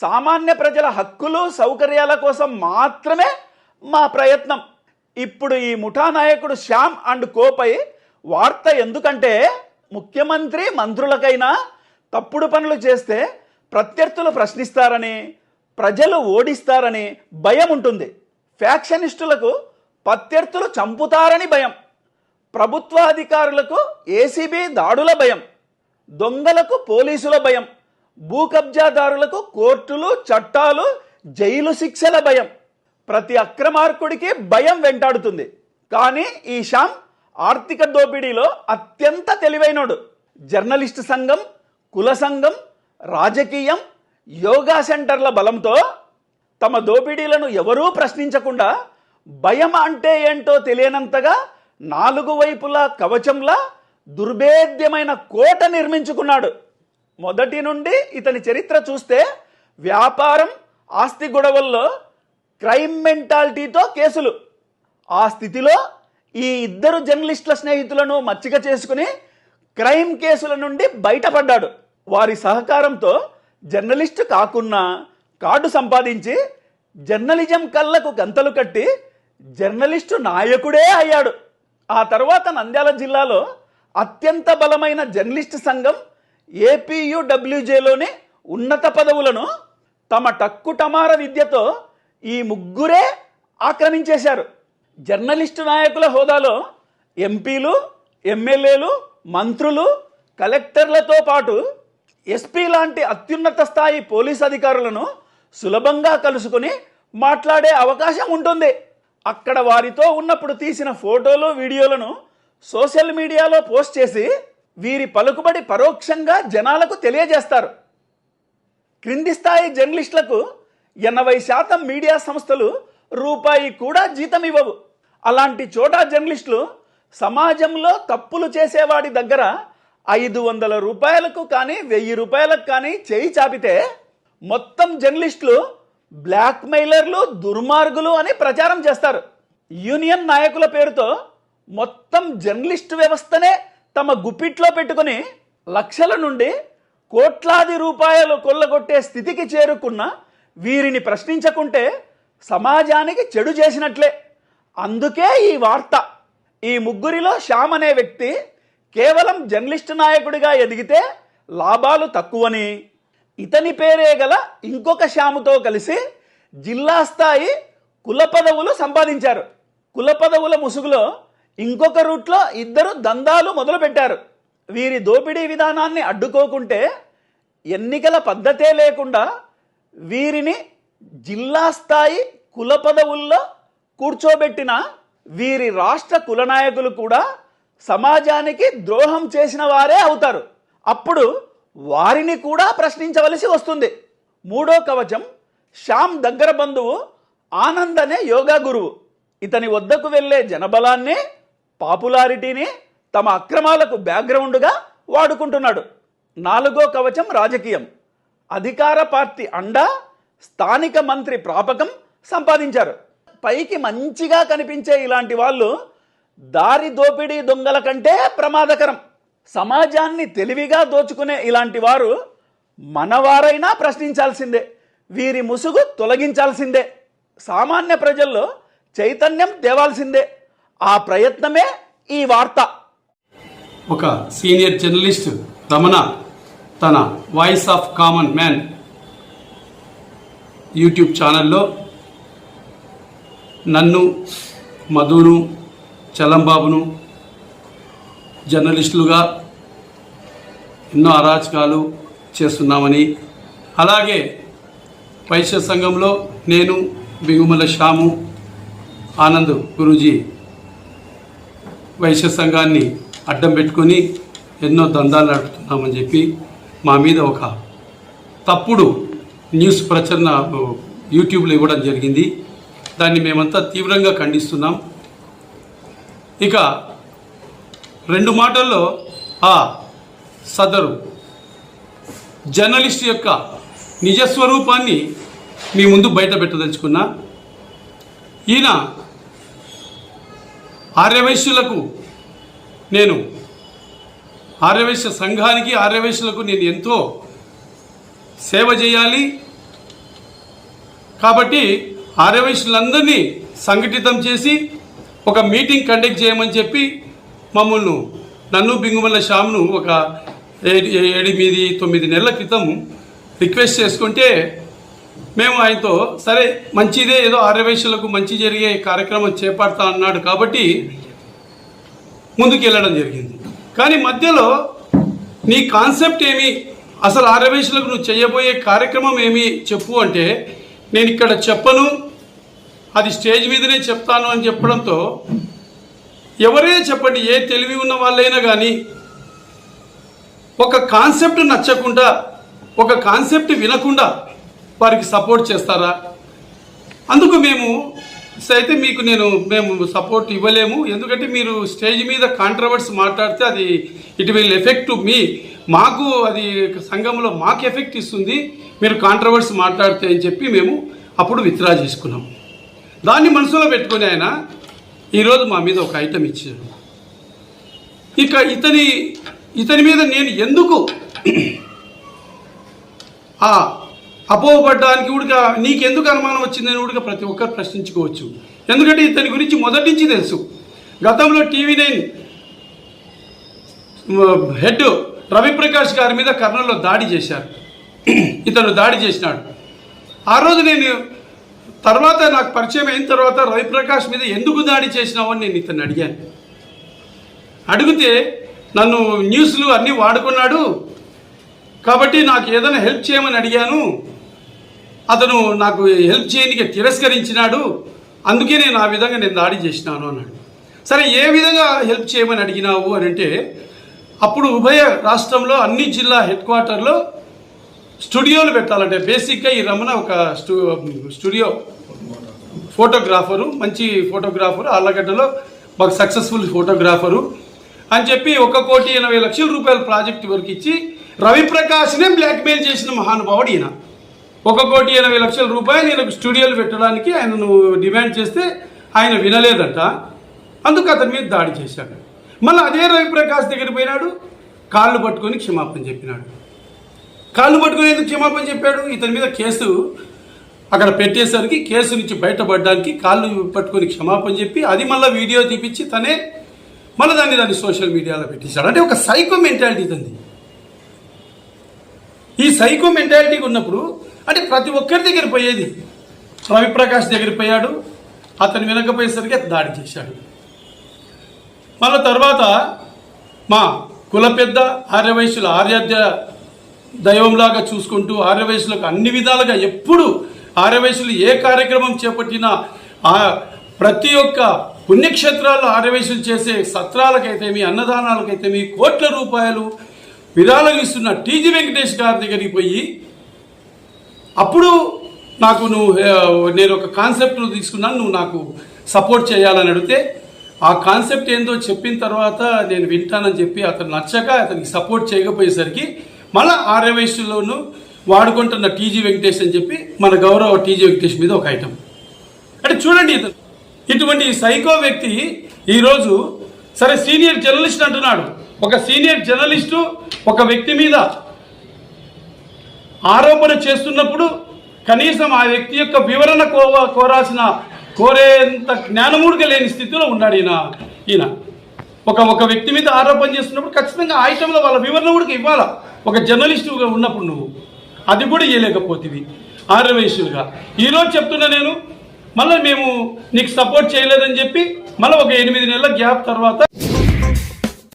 సామాన్య ప్రజల హక్కులు సౌకర్యాల కోసం మాత్రమే మా ప్రయత్నం. ఇప్పుడు ఈ ముఠా నాయకుడు శ్యామ్ అండ్ కోపై వార్త ఎందుకంటే ముఖ్యమంత్రి మంత్రులకైనా తప్పుడు పనులు చేస్తే ప్రత్యర్థులు ప్రశ్నిస్తారని ప్రజలు ఓడిస్తారని భయం ఉంటుంది. ఫ్యాక్షనిస్టులకు ప్రత్యర్థులు చంపుతారని భయం. ప్రభుత్వ అధికారులకు ఏసీబీ దాడుల భయం. దొంగలకు పోలీసుల భయం. భూ కబ్జాదారులకు కోర్టులు చట్టాలు జైలు శిక్షల భయం. ప్రతి అక్రమార్కుడికి భయం వెంటాడుతుంది. కానీ ఈ శ్యామ్ ఆర్థిక దోపిడీలో అత్యంత తెలివైనడు. జర్నలిస్టు సంఘం కుల సంఘం రాజకీయం యోగా సెంటర్ల బలంతో తమ దోపిడీలను ఎవరూ ప్రశ్నించకుండా భయం అంటే ఏంటో తెలియనంతగా నాలుగు వైపులా కవచంలా దుర్భేద్యమైన కోట నిర్మించుకున్నాడు. మొదటి నుండి ఇతని చరిత్ర చూస్తే వ్యాపారం ఆస్తి గొడవల్లో క్రైమ్ మెంటాలిటీతో కేసులు. ఆ స్థితిలో ఈ ఇద్దరు జర్నలిస్టుల స్నేహితులను మచ్చిక చేసుకుని క్రైమ్ కేసుల నుండి బయటపడ్డాడు. వారి సహకారంతో జర్నలిస్టు కాకున్నా కార్డు సంపాదించి జర్నలిజం కళ్ళకు గంతలు కట్టి జర్నలిస్టు నాయకుడే అయ్యాడు. ఆ తర్వాత నంద్యాల జిల్లాలో అత్యంత బలమైన జర్నలిస్ట్ సంఘం ఏపీయుడబ్ల్యూజేలోని ఉన్నత పదవులను తమ టక్కుటమార విద్యతో ఈ ముగ్గురే ఆక్రమించేశారు. జర్నలిస్టు నాయకుల హోదాలో ఎంపీలు ఎమ్మెల్యేలు మంత్రులు కలెక్టర్లతో పాటు ఎస్పీ లాంటి అత్యున్నత స్థాయి పోలీస్ అధికారులను సులభంగా కలుసుకుని మాట్లాడే అవకాశం ఉంటుంది. అక్కడ వారితో ఉన్నప్పుడు తీసిన ఫోటోలు వీడియోలను సోషల్ మీడియాలో పోస్ట్ చేసి వీరి పలుకుబడి పరోక్షంగా జనాలకు తెలియజేస్తారు. క్రింది స్థాయి జర్నలిస్టులకు ఎనభై శాతం మీడియా సంస్థలు రూపాయి కూడా జీతం ఇవ్వవు. అలాంటి చోటా జర్నలిస్టులు సమాజంలో తప్పులు చేసేవాడి దగ్గర ఐదు వందల రూపాయలకు కానీ వెయ్యి రూపాయలకు కానీ చేయి చాపితే మొత్తం జర్నలిస్టులు బ్లాక్మెయిలర్లు దుర్మార్గులు అని ప్రచారం చేస్తారు. యూనియన్ నాయకుల పేరుతో మొత్తం జర్నలిస్ట్ వ్యవస్థనే తమ గుప్పిట్లో పెట్టుకుని లక్షల నుండి కోట్లాది రూపాయలు కొల్లగొట్టే స్థితికి చేరుకున్న వీరిని ప్రశ్నించకుంటే సమాజానికి చెడు చేసినట్లే. అందుకే ఈ వార్త. ఈ ముగ్గురిలో శ్యామ్ అనే వ్యక్తి కేవలం జర్నలిస్ట్ నాయకుడిగా ఎదిగితే లాభాలు తక్కువని. ఇతని పేరే గల ఇంకొక శ్యాముతో కలిసి జిల్లా స్థాయి కుల పదవులు సంపాదించారు. కుల పదవుల ముసుగులో ఇంకొక రూట్లో ఇద్దరు దందాలు మొదలుపెట్టారు. వీరి దోపిడీ విధానాన్ని అడ్డుకోకుంటే ఎన్నికల పద్ధతే లేకుండా వీరిని జిల్లా స్థాయి కుల పదవుల్లో కూర్చోబెట్టిన వీరి రాష్ట్ర కుల నాయకులు కూడా సమాజానికి ద్రోహం చేసిన వారే అవుతారు. అప్పుడు వారిని కూడా ప్రశ్నించవలసి వస్తుంది. మూడో కవచం శ్యామ్ దగ్గర బంధువు ఆనంద్ అనే యోగా గురువు. ఇతని వద్దకు వెళ్ళే జనబలాన్ని పాపులారిటీని తమ అక్రమాలకు బ్యాక్గ్రౌండ్గా వాడుకుంటున్నాడు. నాలుగో కవచం రాజకీయం. అధికార పార్టీ అండా స్థానిక మంత్రి ప్రాపకం సంపాదించారు. పైకి మంచిగా కనిపించే ఇలాంటి వాళ్ళు దారి దోపిడీ దొంగల కంటే ప్రమాదకరం. సమాజాన్ని తెలివిగా దోచుకునే ఇలాంటి వారు మనవారైనా ప్రశ్నించాల్సిందే. వీరి ముసుగు తొలగించాల్సిందే. సామాన్య ప్రజల్లో చైతన్యం తేవాల్సిందే. ఆ ప్రయత్నమే ఈ వార్త. ఒక సీనియర్ జర్నలిస్ట్ రమణ తన voice of common man YouTube ఛానల్లో నన్ను మధును చలంబాబును జర్నలిస్టులుగా ఎన్నో అరాచకాలు చేస్తున్నామని అలాగే వైశ్య సంఘంలో నేను బిగుమల శ్యాము ఆనంద్ గురూజీ వైశ్య సంఘాన్ని అడ్డం పెట్టుకొని ఎన్నో దందాలు నడుపుతున్నామని చెప్పి మా మీద ఒక తప్పుడు న్యూస్ ప్రచురణ యూట్యూబ్లో ఇవ్వడం జరిగింది. దాన్ని మేమంతా తీవ్రంగా ఖండిస్తున్నాం. ఇక రెండు మాటల్లో ఆ సదరు జర్నలిస్ట్ యొక్క నిజస్వరూపాన్ని మీ ముందు బయట పెట్టదలుచుకున్నా. ఈయన ఆర్యవైశ్యులకు నేను ఆర్యవైశ్య సంఘానికి ఆర్యవైశ్యులకు నేను ఎంతో సేవ చేయాలి. కాబట్టి ఆర్యవైశ్యులందరినీ సంఘటితం చేసి ఒక మీటింగ్ కండక్ట్ చేయమని చెప్పి మమ్మల్ని నన్ను బింగుమల్ల శ్యామ్ను ఒక ఏడు ఎనిమిది తొమ్మిది నెలల క్రితం రిక్వెస్ట్ చేసుకుంటే మేము ఆయనతో సరే మంచిదే ఏదో ఆరవేశలకు మంచి జరిగే కార్యక్రమం చేపడతా అన్నాడు కాబట్టి ముందుకు వెళ్ళడం జరిగింది. కానీ మధ్యలో నీ కాన్సెప్ట్ ఏమి? అసలు ఆరవేశలకు నువ్వు చేయబోయే కార్యక్రమం ఏమి? చెప్పు అంటే నేను ఇక్కడ చెప్పను అది స్టేజ్ మీదనే చెప్తాను అని చెప్పడంతో ఎవరే చెప్పండి ఏ తెలివి ఉన్న వాళ్ళైనా కానీ ఒక కాన్సెప్ట్ నచ్చకుండా ఒక కాన్సెప్ట్ వినకుండా వారికి సపోర్ట్ చేస్తారా? అందుకు మేము అయితే మీకు నేను మేము సపోర్ట్ ఇవ్వలేము. ఎందుకంటే మీరు స్టేజ్ మీద కాంట్రవర్స్ మాట్లాడితే అది ఇట్ విల్ ఎఫెక్ట్ మీ మాకు అది సంఘంలో మాకు ఎఫెక్ట్ ఇస్తుంది. మీరు కాంట్రవర్స్ మాట్లాడితే అని చెప్పి మేము అప్పుడు విత్డ్రా చేసుకున్నాం. దాన్ని మనసులో పెట్టుకుని ఆయన ఈరోజు మా మీద ఒక ఐటెం ఇచ్చారు. ఇక ఇతని ఇతని మీద నేను ఎందుకు ఆ అపోహపడ్డానికి కూడా నీకెందుకు అనుమానం వచ్చిందని కూడా ప్రతి ఒక్కరు ప్రశ్నించుకోవచ్చు. ఎందుకంటే ఇతని గురించి మొదటి నుంచి తెలుసు. గతంలో టీవీ నైన్ హెడ్ రవిప్రకాష్ గారి మీద కర్నూలులో దాడి చేశారు. ఇతను దాడి చేసినాడు. ఆ రోజు నేను తర్వాత నాకు పరిచయం అయిన తర్వాత రవిప్రకాష్ మీద ఎందుకు దాడి చేసినావు అని నేను ఇతను అడిగాను. అడిగితే నన్ను న్యూస్లు అన్నీ వాడుకున్నాడు. కాబట్టి నాకు ఏదైనా హెల్ప్ చేయమని అడిగాను. అతను నాకు హెల్ప్ చేయడానికి తిరస్కరించినాడు. అందుకే నేను ఆ విధంగా నేను దాడి చేసినాను అన్నాడు. సరే ఏ విధంగా హెల్ప్ చేయమని అడిగినావు అని అంటే అప్పుడు ఉభయ రాష్ట్రంలో అన్ని జిల్లా హెడ్ క్వార్టర్లో స్టూడియోలు పెట్టాలంటే బేసిక్గా ఈ రమణ ఒక స్టూ స్టూడియో ఫోటోగ్రాఫరు మంచి ఫోటోగ్రాఫరు ఆళ్ళగడ్డలో మాకు సక్సెస్ఫుల్ ఫోటోగ్రాఫరు అని చెప్పి ఒక కోటి ఎనభై లక్షల రూపాయల ప్రాజెక్ట్ వరకు ఇచ్చి రవిప్రకాష్నే బ్లాక్మెయిల్ చేసిన మహానుభావుడు ఈయన. ఒక కోటి ఎనభై లక్షల రూపాయలు ఈయనకు స్టూడియోలు పెట్టడానికి ఆయనను డిమాండ్ చేస్తే ఆయన వినలేదట. అందుకు అతని మీద దాడి చేశాడు. మళ్ళీ అదే రవిప్రకాష్ దగ్గర పోయినాడు కాళ్ళు పట్టుకొని క్షమాపణ చెప్పినాడు. కాళ్ళు పట్టుకుని ఎందుకు క్షమాపణ చెప్పాడు? ఇతని మీద కేసు అక్కడ పెట్టేసరికి కేసు నుంచి బయటపడడానికి కాళ్ళు పట్టుకొని క్షమాపణ చెప్పి అది మళ్ళీ వీడియో తీపిచ్చి తనే మళ్ళీ దాన్ని దాన్ని సోషల్ మీడియాలో పెట్టేశాడు. అంటే ఒక సైకో మెంటాలిటీ తంది ఈ సైకో మెంటాలిటీకి ఉన్నప్పుడు అంటే ప్రతి ఒక్కరి దగ్గర పోయేది. రవిప్రకాష్ దగ్గర పోయాడు. అతను వినకపోయేసరికి దాడి చేశాడు. మళ్ళీ తర్వాత మా కుల పెద్ద ఆర్యవైశ్యుల ఆర్యాధ్య దైవంలాగా చూసుకుంటూ ఆర్యవైశ్యులకు అన్ని విధాలుగా ఎప్పుడు ఆర్యవైశ్యులు ఏ కార్యక్రమం చేపట్టినా ఆ ప్రతి ఒక్క పుణ్యక్షేత్రాల్లో ఆర్యవైశ్యులు చేసే సత్రాలకైతేమి అన్నదానాలకైతేమి కోట్ల రూపాయలు విరాళాలు ఇస్తున్న టీజీ వెంకటేష్ గారి దగ్గరికి పోయి అప్పుడు నాకు నువ్వు నేను ఒక కాన్సెప్ట్ తీసుకున్నాను నువ్వు నాకు సపోర్ట్ చేయాలని అడిగితే ఆ కాన్సెప్ట్ ఏందో చెప్పిన తర్వాత నేను వింటానని చెప్పి అతను నచ్చక అతనికి సపోర్ట్ చేయకపోయేసరికి మళ్ళీ ఆర్యవైశ్యుల్లోనూ వాడుకుంటున్న టీజీ వెంకటేష్ అని చెప్పి మన గౌరవ టీజీ వెంకటేష్ మీద ఒక ఐటమ్ అంటే చూడండి ఇతను. ఇటువంటి సైకో వ్యక్తి ఈరోజు సరే సీనియర్ జర్నలిస్ట్ అంటున్నాడు. ఒక సీనియర్ జర్నలిస్టు ఒక వ్యక్తి మీద ఆరోపణ చేస్తున్నప్పుడు కనీసం ఆ వ్యక్తి యొక్క వివరణ కోవ కోరాల్సిన కోరేంత జ్ఞానమూడిగా లేని స్థితిలో ఉన్నాడు ఈయన. ఈయన ఒక ఒక వ్యక్తి మీద ఆరోపణ చేస్తున్నప్పుడు ఖచ్చితంగా ఆ ఐటంలో వాళ్ళ వివరణ కూడా ఇవ్వాలా? ఒక జర్నలిస్టుగా ఉన్నప్పుడు నువ్వు. అది కూడా ఇవ్వలేకపోతుంది ఆర్యవైశ్యులుగా ఈరోజు చెప్తున్నా నేను మళ్ళీ మేము నీకు సపోర్ట్ చేయలేదని చెప్పి మళ్ళీ ఒక ఎనిమిది నెలల గ్యాప్ తర్వాత